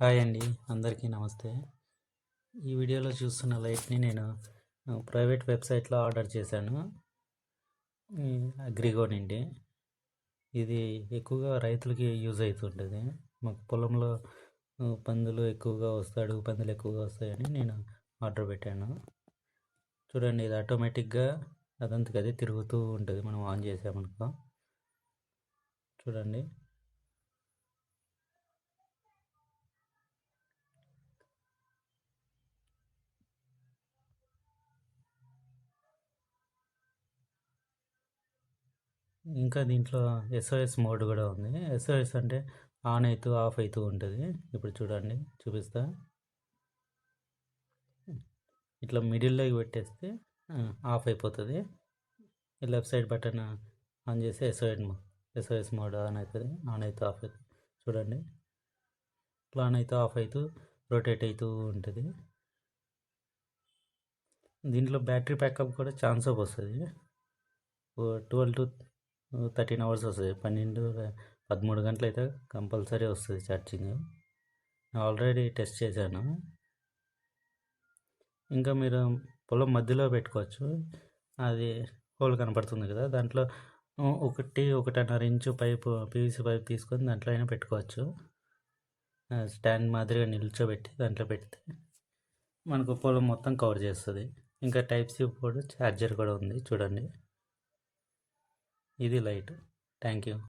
Hi అండి. అందరికీ నమస్తే. ఈ వీడియోలో చూస్తున్న లైట్ని నేను ప్రైవేట్ వెబ్సైట్లో ఆర్డర్ చేశాను. అగ్రిగో నుండి. ఇది ఎక్కువగా రైతులకి యూజ్ అవుతుంటుంది. మాకు పొలంలో పందులు ఎక్కువగా వస్తాయి అడుగు పందులు ఎక్కువగా వస్తాయని నేను ఆర్డర్ పెట్టాను. చూడండి ఇది ఆటోమేటిక్గా అదంతకదే అదే తిరుగుతూ ఉంటుంది. మనం ఆన్ చేసామనుకో. చూడండి. ఇంకా దీంట్లో ఎస్ఓఎస్ మోడ్ కూడా ఉంది. ఎస్ఓఎస్ అంటే ఆన్ అవుతూ ఆఫ్ అవుతూ ఉంటుంది. ఇప్పుడు చూడండి చూపిస్తా. ఇట్లా మిడిల్లోకి పెట్టేస్తే ఆఫ్ అయిపోతుంది. లెఫ్ట్ సైడ్ బటన్ ఆన్ చేసి ఎస్ఓఎస్ ఎస్ఓఎస్ మోడ్ ఆన్ అవుతుంది ఆన్ అవుతూ ఆఫ్ అవుతుంది చూడండి. ఇట్లా ఆన్ అవుతూ ఆఫ్ అవుతూ రొటేట్ అవుతూ ఉంటుంది. దీంట్లో బ్యాటరీ బ్యాకప్ కూడా ఛాన్స్ వస్తుంది. ట్వెల్వ్ టు థర్టీన్ అవర్స్ వస్తుంది. పన్నెండు పదమూడు గంటలు అయితే కంపల్సరీ వస్తుంది ఛార్జింగ్ ఆల్రెడీ టెస్ట్ చేశాను. ఇంకా మీరు పొలం మధ్యలో పెట్టుకోవచ్చు. అది హోల్ కనపడుతుంది కదా దాంట్లో ఒకటి ఒకటిన్నర ఇంచు పైపు పీవీసీ పైప్ తీసుకొని దాంట్లో అయినా పెట్టుకోవచ్చు. స్టాండ్ మాదిరిగా నిల్చోబెట్టి దాంట్లో పెడితే మనకు పొలం మొత్తం కవర్ చేస్తుంది. ఇంకా టైప్ సి కూడా ఛార్జర్ కూడా ఉంది చూడండి. ఇది లైట్. Thank you